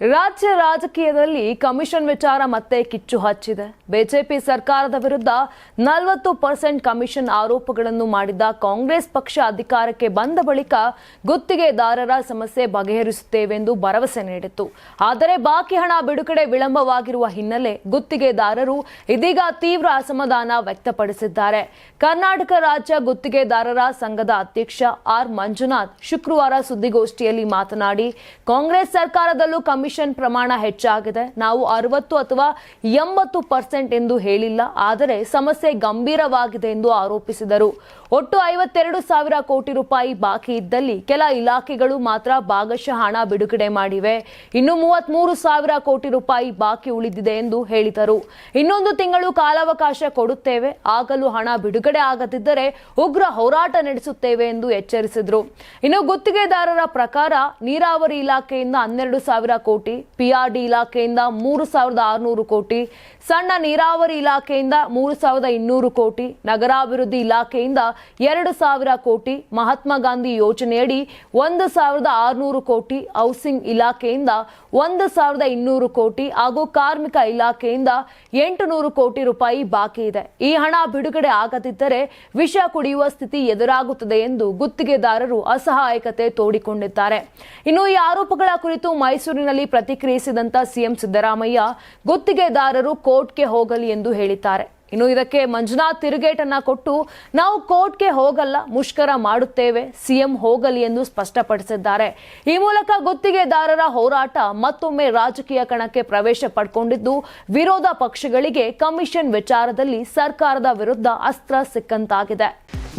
ರಾಜ್ಯ ರಾಜಕೀಯದಲ್ಲಿ ಕಮಿಷನ್ ವಿಚಾರ ಮತ್ತೆ ಕಿಚ್ಚು ಹಚ್ಚಿದೆ. ಬಿಜೆಪಿ ಸರ್ಕಾರದ ವಿರುದ್ಧ ನಲವತ್ತು ಪರ್ಸೆಂಟ್ ಕಮಿಷನ್ ಆರೋಪಗಳನ್ನು ಮಾಡಿದ್ದ ಕಾಂಗ್ರೆಸ್ ಪಕ್ಷ ಅಧಿಕಾರಕ್ಕೆ ಬಂದ ಬಳಿಕ ಗುತ್ತಿಗೆದಾರರ ಸಮಸ್ಯೆ ಬಗೆಹರಿಸುತ್ತೇವೆಂದು ಭರವಸೆ ನೀಡಿತ್ತು. ಆದರೆ ಬಾಕಿ ಹಣ ಬಿಡುಗಡೆ ವಿಳಂಬವಾಗಿರುವ ಹಿನ್ನೆಲೆ ಗುತ್ತಿಗೆದಾರರು ಇದೀಗ ತೀವ್ರ ಅಸಮಾಧಾನ ವ್ಯಕ್ತಪಡಿಸಿದ್ದಾರೆ. ಕರ್ನಾಟಕ ರಾಜ್ಯ ಗುತ್ತಿಗೆದಾರರ ಸಂಘದ ಅಧ್ಯಕ್ಷ ಆರ್ ಮಂಜುನಾಥ್ ಶುಕ್ರವಾರ ಸುದ್ದಿಗೋಷ್ಠಿಯಲ್ಲಿ ಮಾತನಾಡಿ, ಕಾಂಗ್ರೆಸ್ ಸರ್ಕಾರದಲ್ಲೂ ಕಮಿಷನ್ ಪ್ರಮಾಣ ಹೆಚ್ಚಾಗಿದೆ. ನಾವು ಅರವತ್ತು ಅಥವಾ ಎಂಬತ್ತು ಪರ್ಸೆಂಟ್ ಎಂದು ಹೇಳಿಲ್ಲ. ಆದರೆ ಸಮಸ್ಯೆ ಗಂಭೀರವಾಗಿದೆ ಎಂದು ಆರೋಪಿಸಿದರು. ಒಟ್ಟು ಐವತ್ತೆರಡು ಸಾವಿರ ಕೋಟಿ ರೂಪಾಯಿ ಬಾಕಿ ಇದ್ದಲ್ಲಿ ಕೆಲ ಇಲಾಖೆಗಳು ಮಾತ್ರ ಭಾಗಶಃ ಹಣ ಬಿಡುಗಡೆ ಮಾಡಿವೆ. ಇನ್ನು ಮೂವತ್ಮೂರು ಸಾವಿರ ಕೋಟಿ ರೂಪಾಯಿ ಬಾಕಿ ಉಳಿದಿದೆ ಎಂದು ಹೇಳಿದರು. ಇನ್ನೊಂದು ತಿಂಗಳು ಕಾಲಾವಕಾಶ ಕೊಡುತ್ತೇವೆ. ಆಗಲೂ ಹಣ ಬಿಡುಗಡೆ ಆಗದಿದ್ದರೆ ಉಗ್ರ ಹೋರಾಟ ನಡೆಸುತ್ತೇವೆ ಎಂದು ಎಚ್ಚರಿಸಿದರು. ಇನ್ನು ಗುತ್ತಿಗೆದಾರರ ಪ್ರಕಾರ ನೀರಾವರಿ ಇಲಾಖೆಯಿಂದ ಹನ್ನೆರಡು ಸಾವಿರ ಕೋಟಿ ಪಿಆರ್ಡಿ ಇಲಾಖೆಯಿಂದ ಮೂರು ಸಾವಿರದ ಆರುನೂರು ಕೋಟಿ, ಸಣ್ಣ ನೀರಾವರಿ ಇಲಾಖೆಯಿಂದ ಮೂರು ಸಾವಿರದ ಇನ್ನೂರು ಕೋಟಿ, ನಗರಾಭಿವೃದ್ಧಿ ಇಲಾಖೆಯಿಂದ ಎರಡು ಸಾವಿರ ಕೋಟಿ, ಮಹಾತ್ಮ ಗಾಂಧಿ ಯೋಜನೆಯಡಿ ಒಂದು ಸಾವಿರದ ಆರುನೂರು ಕೋಟಿ, ಹೌಸಿಂಗ್ ಇಲಾಖೆಯಿಂದ ಒಂದು ಸಾವಿರದ ಇನ್ನೂರು ಕೋಟಿ ಹಾಗೂ ಕಾರ್ಮಿಕ ಇಲಾಖೆಯಿಂದ ಎಂಟು ನೂರು ಕೋಟಿ ರೂಪಾಯಿ ಬಾಕಿ ಇದೆ. ಈ ಹಣ ಬಿಡುಗಡೆ ಆಗದಿದ್ದರೆ ವಿಷ ಕುಡಿಯುವ ಸ್ಥಿತಿ ಎದುರಾಗುತ್ತದೆ ಎಂದು ಗುತ್ತಿಗೆದಾರರು ಅಸಹಾಯಕತೆ ತೋಡಿಕೊಂಡಿದ್ದಾರೆ. ಇನ್ನು ಈ ಆರೋಪಗಳ ಕುರಿತು ಮೈಸೂರಿನಲ್ಲಿ ಪ್ರತಿಕ್ರಿಯಿಸಿದಂತ ಸಿಎಂ ಸಿದ್ದರಾಮಯ್ಯ, ಗುತ್ತಿಗೆದಾರರು ಕೋರ್ಟ್ಗೆ ಹೋಗಲಿ ಎಂದು ಹೇಳಿದ್ದಾರೆ. ಇನ್ನು ಇದಕ್ಕೆ ಮಂಜುನಾಥ್ ತಿರುಗೇಟನ್ನ ಕೊಟ್ಟು, ನಾವು ಕೋರ್ಟ್ಗೆ ಹೋಗಲ್ಲ, ಮುಷ್ಕರ ಮಾಡುತ್ತೇವೆ, ಸಿಎಂ ಹೋಗಲಿ ಎಂದು ಸ್ಪಷ್ಟಪಡಿಸಿದ್ದಾರೆ. ಈ ಮೂಲಕ ಗುತ್ತಿಗೆದಾರರ ಹೋರಾಟ ಮತ್ತೊಮ್ಮೆ ರಾಜಕೀಯ ಕಣಕ್ಕೆ ಪ್ರವೇಶ ಪಡ್ಕೊಂಡಿದ್ದು, ವಿರೋಧ ಪಕ್ಷಗಳಿಗೆ ಕಮಿಷನ್ ವಿಚಾರದಲ್ಲಿ ಸರ್ಕಾರದ ವಿರುದ್ಧ ಅಸ್ತ್ರ ಸಿಕ್ಕಂತಾಗಿದೆ.